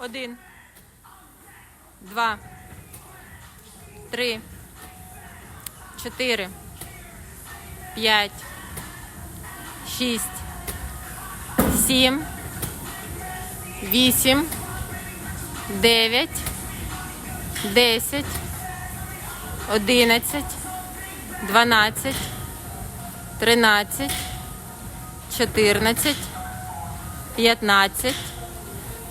Один. Два. Три. Чотири. П'ять. Шість. Сім. Вісім. Дев'ять. Десять. Одинадцять. Дванадцять. Тринадцять. Чотирнадцять. П'ятнадцять.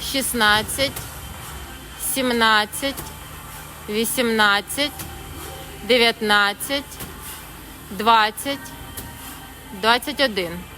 16, 17, 18, 19, 20, 21.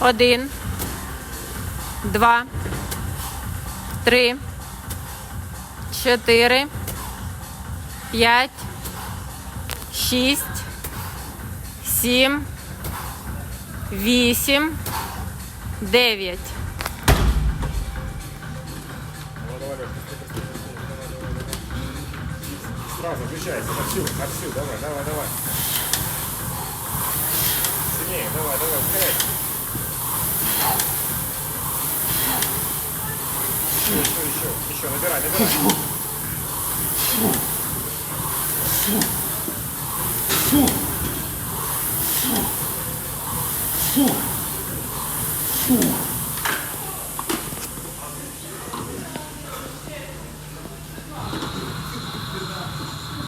Один, два, три, чотири, п'ять, шість, сім, вісім, дев'ять. Давай, давай, Лёш, быстрее, быстрее, быстрее. Давай, давай, давай. Сразу включайся, на всю, на всю, давай, давай, давай. Сильнее, давай, давай, ускоряй. еще, еще, набирай, набирай. Фу. Фу. Фу.